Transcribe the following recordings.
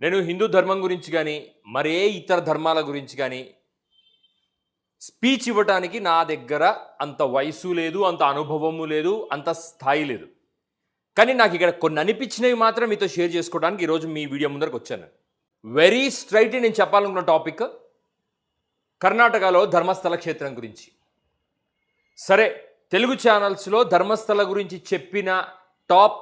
నేను హిందూ ధర్మం గురించి కానీ మరే ఇతర ధర్మాల గురించి కానీ స్పీచ్ ఇవ్వటానికి నా దగ్గర అంత వయసు లేదు అంత అనుభవము లేదు అంత స్థాయి లేదు. కానీ నాకు ఇక్కడ కొన్ని అనిపించినవి మాత్రం మీతో షేర్ చేసుకోవడానికి ఈరోజు మీ వీడియో ముందరకు వచ్చాను. వెరీ స్ట్రైట్ నేను చెప్పాలనుకున్న టాపిక్ కర్ణాటకలో ధర్మస్థల క్షేత్రం గురించి. సరే తెలుగు ఛానల్స్లో ధర్మస్థల గురించి చెప్పిన టాప్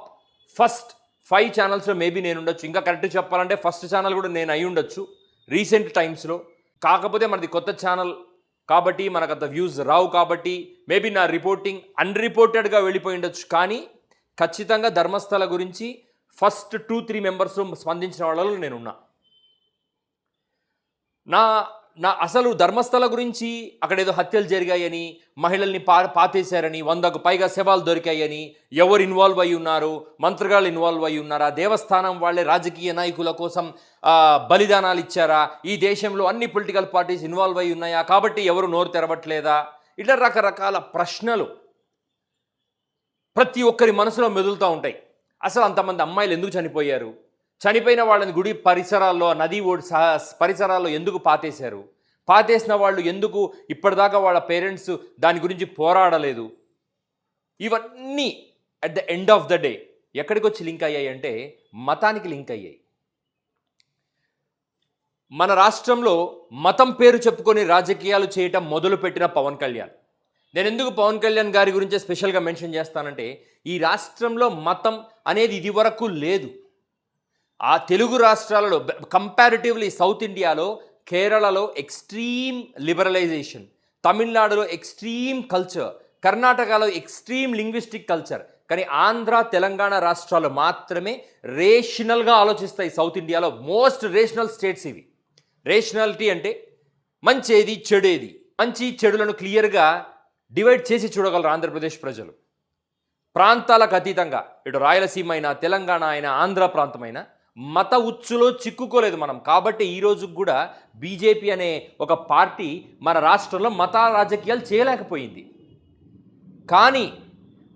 ఫస్ట్ ఫైవ్ ఛానల్స్లో మేబీ నేను ఉండొచ్చు. ఇంకా కరెక్ట్ చెప్పాలంటే ఫస్ట్ ఛానల్ కూడా నేను అయి ఉండొచ్చు. రీసెంట్ టైమ్స్లో కాకపోతే మనది కొత్త ఛానల్ కాబట్టి మనకు అంత వ్యూస్ రావు కాబట్టి మేబీ నా రిపోర్టింగ్ అన్రిపోర్టెడ్గా వెళ్ళిపోయి ఉండొచ్చు. కానీ ఖచ్చితంగా ధర్మస్థల గురించి ఫస్ట్ టూ త్రీ మెంబర్స్ స్పందించిన వాళ్ళలో నేనున్నా నా నా అసలు ధర్మస్థల గురించి అక్కడ ఏదో హత్యలు జరిగాయని మహిళల్ని పా పాతేశారని వందకు పైగా శవాలు దొరికాయని ఎవరు ఇన్వాల్వ్ అయి ఉన్నారు మంత్రిగాళ్ళు ఇన్వాల్వ్ అయి ఉన్నారా దేవస్థానం వాళ్ళే రాజకీయ నాయకుల కోసం బలిదానాలు ఇచ్చారా ఈ దేశంలో అన్ని పొలిటికల్ పార్టీస్ ఇన్వాల్వ్ అయి ఉన్నాయా కాబట్టి ఎవరు నోరు తెరవట్లేదా? ఇట్లా రకరకాల ప్రశ్నలు ప్రతి ఒక్కరి మనసులో మెదులుతూ ఉంటాయి. అసలు అంతమంది అమ్మాయిలు ఎందుకు చనిపోయారు? చనిపోయిన వాళ్ళని గుడి పరిసరాల్లో నది ఓడి సహ- పరిసరాల్లో ఎందుకు పాతేశారు? పాతేసిన వాళ్ళు ఎందుకు ఇప్పటిదాకా వాళ్ళ పేరెంట్స్ దాని గురించి పోరాడలేదు? ఇవన్నీ at the end of the day ఎక్కడికి వచ్చి లింక్ అయ్యాయి అంటే మతానికి లింక్ అయ్యాయి. మన రాష్ట్రంలో మతం పేరు చెప్పుకొని రాజకీయాలు చేయటం మొదలుపెట్టిన పవన్ కళ్యాణ్. నేను ఎందుకు పవన్ కళ్యాణ్ గారి గురించే స్పెషల్గా మెన్షన్ చేస్తానంటే ఈ రాష్ట్రంలో మతం అనేది ఇదివరకు లేదు. ఆ తెలుగు రాష్ట్రాలలో కంపారిటివ్లీ సౌత్ ఇండియాలో కేరళలో ఎక్స్ట్రీమ్ లిబరలైజేషన్ తమిళనాడులో ఎక్స్ట్రీమ్ కల్చర్ కర్ణాటకలో ఎక్స్ట్రీమ్ లింగ్విస్టిక్ కల్చర్ కానీ ఆంధ్ర తెలంగాణ రాష్ట్రాలు మాత్రమే రేషనల్గా ఆలోచిస్తాయి సౌత్ ఇండియాలో మోస్ట్ రేషనల్ స్టేట్స్ ఇవి. రేషనాలిటీ అంటే మంచేది చెడేది. మంచి చెడులను క్లియర్గా డివైడ్ చేసి చూడగలరు ఆంధ్రప్రదేశ్ ప్రజలు. ప్రాంతాలకు అతీతంగా ఇటు రాయలసీమ అయినా తెలంగాణ అయినా ఆంధ్ర ప్రాంతమైనా మత ఉచ్చులో చిక్కుకోలేదు మనం. కాబట్టి ఈ కూడా బీజేపీ అనే ఒక పార్టీ మన రాష్ట్రంలో మత రాజకీయాలు చేయలేకపోయింది. కానీ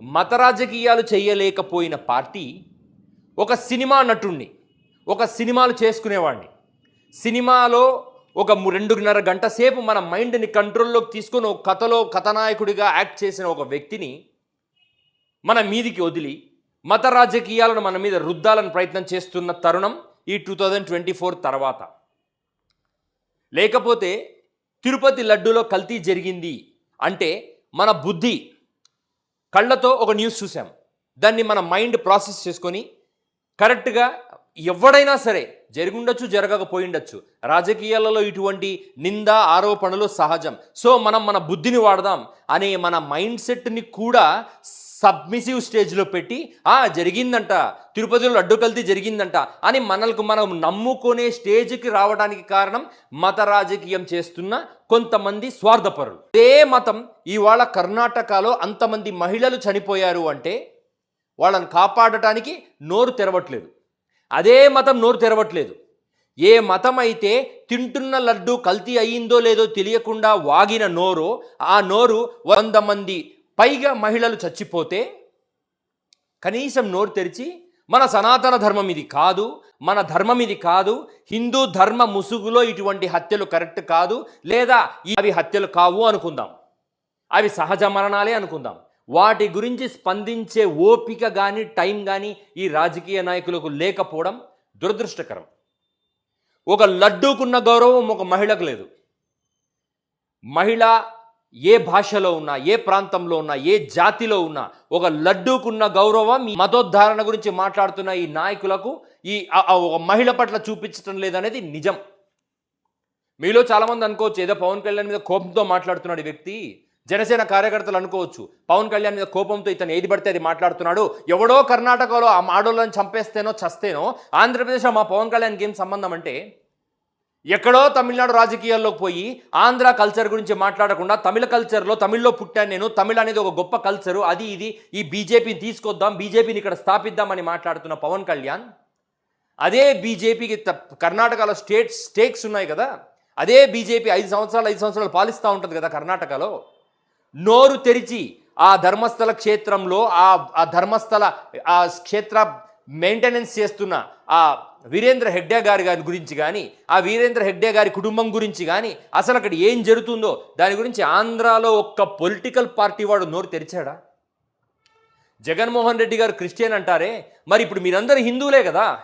మత రాజకీయాలు చేయలేకపోయిన పార్టీ ఒక సినిమా నటుణ్ణి ఒక సినిమాలు చేసుకునేవాడిని సినిమాలో ఒక రెండున్నర గంట సేపు మన మైండ్ని కంట్రోల్లోకి తీసుకొని ఒక కథలో కథనాయకుడిగా యాక్ట్ చేసిన ఒక వ్యక్తిని మన మీదికి వదిలి మత రాజకీయాలను మన మీద రుద్దాలని ప్రయత్నం చేస్తున్న తరుణం ఈ టూ థౌజండ్ ట్వంటీ ఫోర్ తర్వాత. లేకపోతే తిరుపతి లడ్డూలో కల్తీ జరిగింది అంటే మన బుద్ధి కళ్ళతో ఒక న్యూస్ చూసాం. దాన్ని మన మైండ్ ప్రాసెస్ చేసుకొని కరెక్ట్గా ఎవడైనా సరే జరిగుండొచ్చు జరగకపోయిండొచ్చు. రాజకీయాలలో ఇటువంటి నింద ఆరోపణలు సహజం. సో మనం మన బుద్ధిని వాడదాం అనే మన మైండ్ సెట్ని కూడా సబ్మిసివ్ స్టేజ్లో పెట్టి ఆ జరిగిందంట. తిరుపతిలో లడ్డు కల్తీ జరిగిందంట అని మనల్ని మనం నమ్ముకునే స్టేజ్కి రావడానికి కారణం మత రాజకీయం చేస్తున్న కొంతమంది స్వార్థపరులు. ఏ మతం ఇవాళ కర్ణాటకలో అంతమంది మహిళలు చనిపోయారు అంటే వాళ్ళని కాపాడటానికి నోరు తెరవట్లేదు. అదే మతం నోరు తెరవట్లేదు. ఏ మతం అయితే తింటున్న లడ్డు కల్తీ అయ్యిందో లేదో తెలియకుండా వాగిన నోరు ఆ నోరు వంద మంది పైగా మహిళలు చచ్చిపోతే కనీసం నోరు తెరిచి మన సనాతన ధర్మం ఇది కాదు మన ధర్మం ఇది కాదు హిందూ ధర్మ ముసుగులో ఇటువంటి హత్యలు కరెక్ట్ కాదు లేదా అవి హత్యలు కావు అనుకుందాం. అవి సహజ మరణాలే అనుకుందాం. వాటి గురించి స్పందించే ఓపిక కానీ టైం కానీ ఈ రాజకీయ నాయకులకు లేకపోవడం దురదృష్టకరం. ఒక లడ్డూకున్న గౌరవం ఒక మహిళకు లేదు. మహిళ ఏ భాషలో ఉన్నా ఏ ప్రాంతంలో ఉన్నా ఏ జాతిలో ఉన్నా ఒక లడ్డూకున్న గౌరవం ఈ మతోద్ధారణ గురించి మాట్లాడుతున్న ఈ నాయకులకు ఈ ఒక మహిళ పట్ల చూపించడం లేదనేది నిజం. మీలో చాలామంది అనుకోవచ్చు ఏదో పవన్ కళ్యాణ్ మీద కోపంతో మాట్లాడుతున్నాడు ఈ వ్యక్తి. జనసేన కార్యకర్తలు అనుకోవచ్చు పవన్ కళ్యాణ్ మీద కోపంతో ఇతను ఏది పడితే అది మాట్లాడుతున్నాడు. ఎవడో కర్ణాటకలో ఆ మాడోళ్ళని చంపేస్తేనో చస్తేనో ఆంధ్రప్రదేశ్లో మా పవన్ కళ్యాణ్కి ఏం సంబంధం అంటే ఎక్కడో తమిళనాడు రాజకీయాల్లోకి పోయి ఆంధ్ర కల్చర్ గురించి మాట్లాడకుండా తమిళ కల్చర్లో తమిళ్ళో పుట్టాను నేను. తమిళ అనేది ఒక గొప్ప కల్చరు అది ఇది. ఈ బీజేపీని తీసుకొద్దాం బీజేపీని ఇక్కడ స్థాపిద్దామని మాట్లాడుతున్న పవన్ కళ్యాణ్. అదే బీజేపీకి కర్ణాటకలో స్టేట్ స్టేక్స్ ఉన్నాయి కదా. అదే బీజేపీ ఐదు సంవత్సరాలు ఐదు సంవత్సరాలు పాలిస్తూ ఉంటుంది కదా కర్ణాటకలో. నోరు తెరిచి ఆ ధర్మస్థల క్షేత్రంలో ఆ ఆ ధర్మస్థల ఆ క్షేత్ర మెయింటెనెన్స్ చేస్తున్న ఆ వీరేంద్ర హెగ్డే గారి గారి గురించి కానీ ఆ వీరేంద్ర హెగ్డే గారి కుటుంబం గురించి కానీ అసలు అక్కడ ఏం జరుగుతుందో దాని గురించి ఆంధ్రాలో ఒక్క పొలిటికల్ పార్టీ వాడు నోరు తెరిచాడా? జగన్మోహన్ రెడ్డి గారు క్రిస్టియన్ అంటారే మరి ఇప్పుడు మీరందరూ హిందువులే కదా?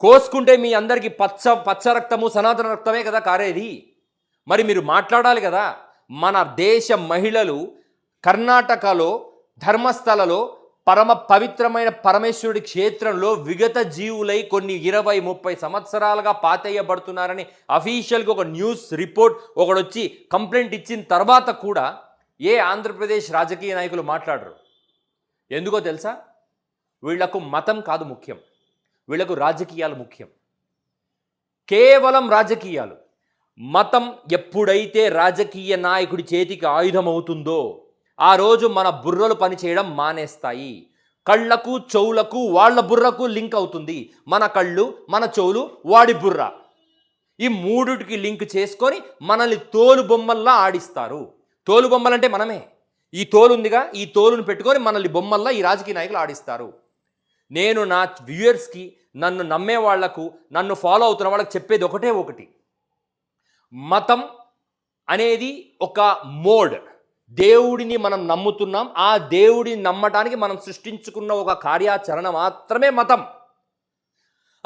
కోసుకుంటే మీ అందరికీ పచ్చ పచ్చ రక్తము సనాతన రక్తమే కదా కారేది? మరి మీరు మాట్లాడాలి కదా? మన దేశ మహిళలు కర్ణాటకలో ధర్మస్థలలో పరమ పవిత్రమైన పరమేశ్వరుడి క్షేత్రంలో విగత జీవులై కొన్ని ఇరవై ముప్పై సంవత్సరాలుగా పాతేయబడుతున్నారని అఫీషియల్గా ఒక న్యూస్ రిపోర్ట్ ఒకడొచ్చి కంప్లైంట్ ఇచ్చిన తర్వాత కూడా ఏ ఆంధ్రప్రదేశ్ రాజకీయ నాయకులు మాట్లాడరు. ఎందుకో తెలుసా? వీళ్ళకు మతం కాదు ముఖ్యం. వీళ్ళకు రాజకీయాలు ముఖ్యం. కేవలం రాజకీయాలు. మతం ఎప్పుడైతే రాజకీయ నాయకుడి చేతికి ఆయుధం అవుతుందో ఆ రోజు మన బుర్రలు పనిచేయడం మానేస్తాయి. కళ్ళకు చెవులకు వాళ్ళ బుర్రకు లింక్ అవుతుంది. మన కళ్ళు మన చెవులు వాడి బుర్ర. ఈ మూడిటికి లింక్ చేసుకొని మనల్ని తోలు బొమ్మల్లా ఆడిస్తారు. తోలు బొమ్మలంటే మనమే. ఈ తోలు ఉందిగా ఈ తోలును పెట్టుకొని మనల్ని బొమ్మల్లా ఈ రాజకీయ నాయకులు ఆడిస్తారు. నేను నా వ్యూయర్స్కి నన్ను నమ్మే వాళ్ళకు నన్ను ఫాలో అవుతున్న వాళ్ళకి చెప్పేది ఒకటే ఒకటి. మతం అనేది ఒక మోడ్. దేవుడిని మనం నమ్ముతున్నాం. ఆ దేవుడిని నమ్మటానికి మనం సృష్టించుకున్న ఒక కార్యాచరణ మాత్రమే మతం.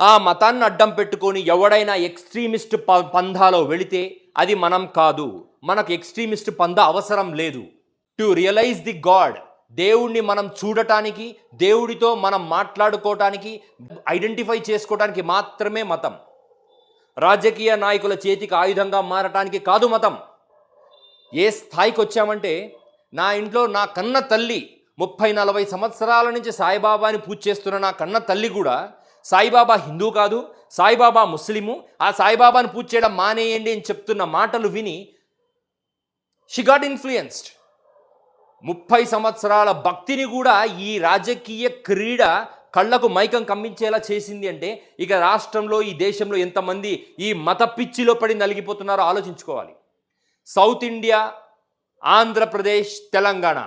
ఆ మతాన్ని అడ్డం పెట్టుకొని ఎవడైనా ఎక్స్ట్రీమిస్ట్ ప- పంధాలో వెళితే అది మనం కాదు. మనకు ఎక్స్ట్రీమిస్ట్ పంద అవసరం లేదు. టు రియలైజ్ ది గాడ్ దేవుణ్ణి మనం చూడటానికి దేవుడితో మనం మాట్లాడుకోవటానికి ఐడెంటిఫై చేసుకోవటానికి మాత్రమే మతం. రాజకీయ నాయకుల చేతికి ఆయుధంగా మారటానికి కాదు మతం. ఏ స్థాయికి వచ్చామంటే నా ఇంట్లో నా కన్న తల్లి ముప్పై నలభై సంవత్సరాల నుంచి సాయిబాబాని పూజ చేస్తున్న నా కన్న తల్లి కూడా సాయిబాబా హిందూ కాదు సాయిబాబా ముస్లిము. ఆ సాయిబాబాని పూజ చేయడం మానేయండి అని చెప్తున్న మాటలు విని షీ గాట్ ఇన్ఫ్లుయెన్స్డ్ ముప్పై సంవత్సరాల భక్తిని కూడా ఈ రాజకీయ క్రీడ కళ్ళకు మైకం కమ్మించేలా చేసింది అంటే ఇక రాష్ట్రంలో ఈ దేశంలో ఎంతమంది ఈ మత పిచ్చిలో పడి నలిగిపోతున్నారో ఆలోచించుకోవాలి. South India Andhra Pradesh Telangana.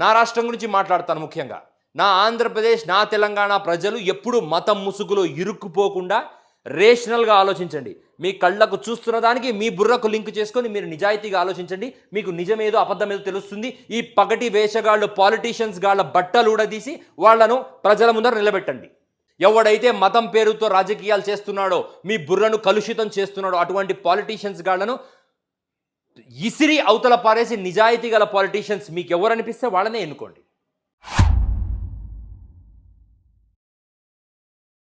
నా రాష్ట్రం గురించి మాట్లాడతాను ముఖ్యంగా. నా ఆంధ్రప్రదేశ్ నా తెలంగాణ ప్రజలు ఎప్పుడు మతం ముసుగులో ఇరుక్కుపోకుండా రేషనల్గా ఆలోచించండి. మీ కళ్ళకు చూస్తున్న దానికి మీ బుర్రకు లింక్ చేసుకొని మీరు నిజాయితీగా ఆలోచించండి. మీకు నిజమేదో అబద్ధం ఏదో తెలుస్తుంది. ఈ పగటి వేషగాళ్ళు పాలిటీషియన్స్ గాళ్ళ బట్టలు ఊడదీసి వాళ్ళను ప్రజల ముందర నిలబెట్టండి. ఎవడైతే మతం పేరుతో రాజకీయాలు చేస్తున్నాడో మీ బుర్రను కలుషితం చేస్తున్నాడో అటువంటి పాలిటీషియన్స్ గాళ్ళను ఇసిరి అవతల పారేసి నిజాయితీ గల పాలిటీషియన్స్ మీకు ఎవరు అనిపిస్తే వాళ్ళనే ఎన్నుకోండి.